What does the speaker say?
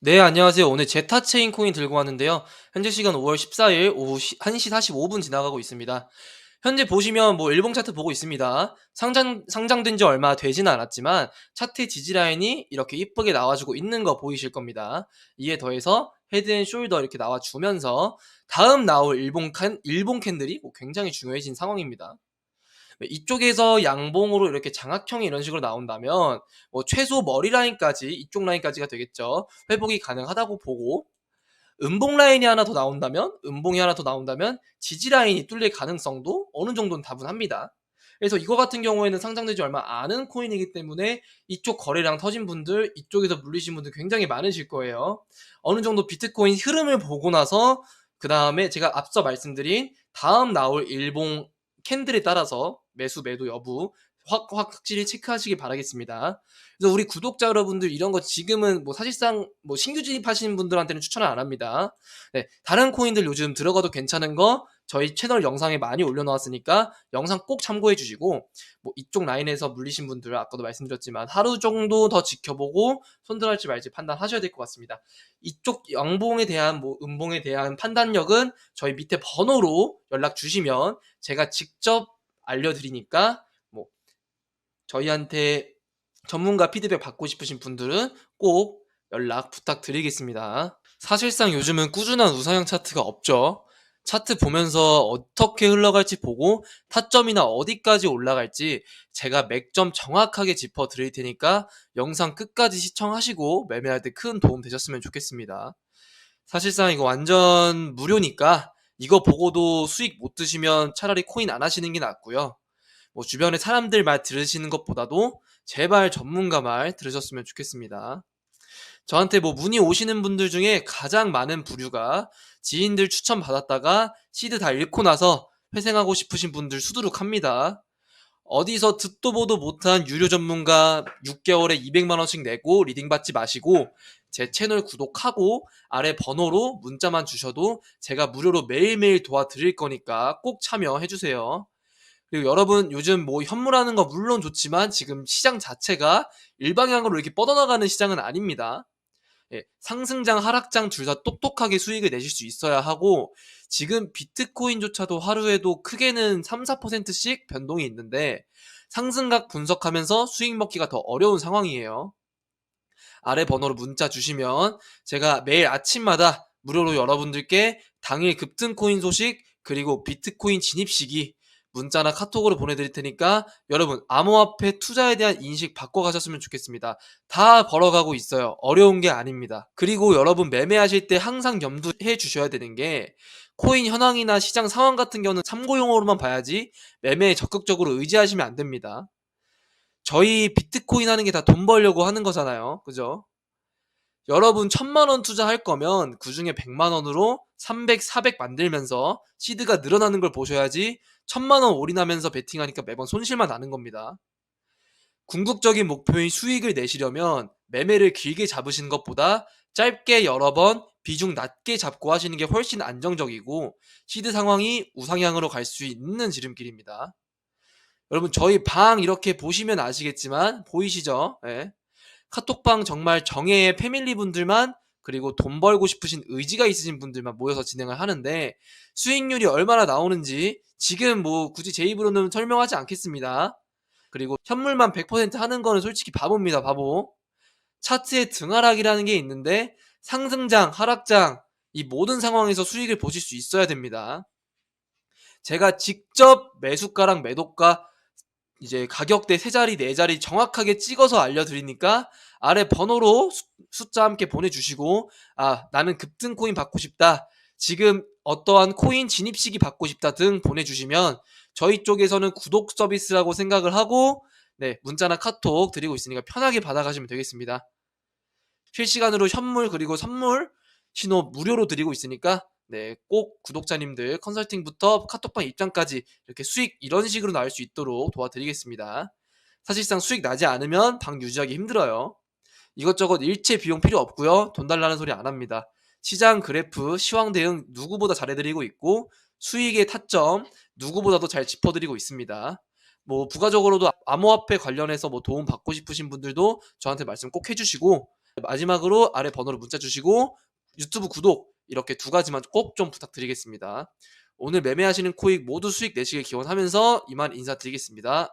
네, 안녕하세요. 오늘 제타 체인 코인 들고 왔는데요. 현재 시간 5월 14일 오후 1시 45분 지나가고 있습니다. 현재 보시면 뭐 일봉 차트 보고 있습니다. 상장, 상장된 지 얼마 되지는 않았지만 차트 지지 라인이 이렇게 이쁘게 나와주고 있는 거 보이실 겁니다. 이에 더해서 헤드 앤 숄더 이렇게 나와주면서 다음 나올 일봉 캔, 일봉 캔들이 뭐 굉장히 중요해진 상황입니다. 네, 이쪽에서 양봉으로 이렇게 장악형이 이런 식으로 나온다면 뭐 최소 머리 라인까지 이쪽 라인까지가 되겠죠. 회복이 가능하다고 보고 음봉 라인이 하나 더 나온다면 음봉이 하나 더 나온다면 지지 라인이 뚫릴 가능성도 어느 정도는 다분합니다. 그래서 이거 같은 경우에는 상장되지 얼마 않은 코인이기 때문에 이쪽 거래량 터진 분들, 이쪽에서 물리신 분들 굉장히 많으실 거예요. 어느 정도 비트코인 흐름을 보고 나서 그 다음에 제가 앞서 말씀드린 다음 나올 일봉 캔들에 따라서 매수 매도 여부 확, 확 확실히 체크하시기 바라겠습니다. 그래서 우리 구독자 여러분들 이런 거 지금은 뭐 사실상 뭐 신규 진입하시는 분들한테는 추천을 안 합니다. 네, 다른 코인들 요즘 들어가도 괜찮은 거 저희 채널 영상에 많이 올려놓았으니까 영상 꼭 참고해 주시고 뭐 이쪽 라인에서 물리신 분들 아까도 말씀드렸지만 하루 정도 더 지켜보고 손들할지 말지 판단하셔야 될 것 같습니다. 이쪽 양봉에 대한 뭐 음봉에 대한 판단력은 저희 밑에 번호로 연락 주시면 제가 직접 알려드리니까 뭐 저희한테 전문가 피드백 받고 싶으신 분들은 꼭 연락 부탁드리겠습니다. 사실상 요즘은 꾸준한 우상향 차트가 없죠. 차트 보면서 어떻게 흘러갈지 보고 타점이나 어디까지 올라갈지 제가 맥점 정확하게 짚어 드릴 테니까 영상 끝까지 시청하시고 매매할 때 큰 도움 되셨으면 좋겠습니다. 사실상 이거 완전 무료니까 이거 보고도 수익 못 드시면 차라리 코인 안 하시는 게 낫고요. 뭐 주변에 사람들 말 들으시는 것보다도 제발 전문가 말 들으셨으면 좋겠습니다. 저한테 뭐 문의 오시는 분들 중에 가장 많은 부류가 지인들 추천 받았다가 시드 다 잃고 나서 회생하고 싶으신 분들 수두룩합니다. 어디서 듣도 보도 못한 유료 전문가 6개월에 200만 원씩 내고 리딩 받지 마시고 제 채널 구독하고 아래 번호로 문자만 주셔도 제가 무료로 매일매일 도와드릴 거니까 꼭 참여해 주세요. 그리고 여러분 요즘 뭐 현물하는 거 물론 좋지만 지금 시장 자체가 일방향으로 이렇게 뻗어나가는 시장은 아닙니다. 예, 상승장, 하락장 둘 다 똑똑하게 수익을 내실 수 있어야 하고 지금 비트코인조차도 하루에도 크게는 3, 4%씩 변동이 있는데 상승각 분석하면서 수익 먹기가 더 어려운 상황이에요. 아래 번호로 문자 주시면 제가 매일 아침마다 무료로 여러분들께 당일 급등 코인 소식 그리고 비트코인 진입 시기 문자나 카톡으로 보내드릴 테니까 여러분 암호화폐 투자에 대한 인식 바꿔가셨으면 좋겠습니다. 다 벌어가고 있어요. 어려운 게 아닙니다. 그리고 여러분 매매하실 때 항상 염두해 주셔야 되는 게 코인 현황이나 시장 상황 같은 경우는 참고용어로만 봐야지 매매에 적극적으로 의지하시면 안 됩니다. 저희 비트코인 하는 게 다 돈 벌려고 하는 거잖아요. 그죠? 여러분 천만 원 투자할 거면 그 중에 100만 원으로 300, 400 만들면서 시드가 늘어나는 걸 보셔야지 천만 원 올인하면서 베팅하니까 매번 손실만 나는 겁니다. 궁극적인 목표인 수익을 내시려면 매매를 길게 잡으시는 것보다 짧게 여러 번 비중 낮게 잡고 하시는 게 훨씬 안정적이고 시드 상황이 우상향으로 갈 수 있는 지름길입니다. 여러분 저희 방 이렇게 보시면 아시겠지만 보이시죠? 예. 카톡방 정말 정예의 패밀리 분들만 그리고 돈 벌고 싶으신 의지가 있으신 분들만 모여서 진행을 하는데 수익률이 얼마나 나오는지 지금 뭐 굳이 제 입으로는 설명하지 않겠습니다. 그리고 현물만 100% 하는 거는 솔직히 바보입니다, 바보. 차트의 등하락이라는 게 있는데 상승장, 하락장 이 모든 상황에서 수익을 보실 수 있어야 됩니다. 제가 직접 매수가랑 매도가 이제 가격대 세 자리, 네 자리 정확하게 찍어서 알려드리니까 아래 번호로 숫자 함께 보내주시고 아 나는 급등 코인 받고 싶다. 지금 어떠한 코인 진입 시기 받고 싶다 등 보내주시면 저희 쪽에서는 구독 서비스라고 생각을 하고 네 문자나 카톡 드리고 있으니까 편하게 받아가시면 되겠습니다. 실시간으로 현물 그리고 선물 신호 무료로 드리고 있으니까 네, 꼭 구독자님들 컨설팅부터 카톡방 입장까지 이렇게 수익 이런 식으로 나올 수 있도록 도와드리겠습니다. 사실상 수익 나지 않으면 방 유지하기 힘들어요. 이것저것 일체 비용 필요 없고요. 돈 달라는 소리 안 합니다. 시장 그래프, 시황 대응 누구보다 잘해드리고 있고 수익의 타점 누구보다도 잘 짚어드리고 있습니다. 뭐 부가적으로도 암호화폐 관련해서 뭐 도움 받고 싶으신 분들도 저한테 말씀 꼭 해주시고 마지막으로 아래 번호로 문자 주시고 유튜브 구독 이렇게 두 가지만 꼭 좀 부탁드리겠습니다. 오늘 매매하시는 코익 모두 수익 내시길 기원하면서 이만 인사드리겠습니다.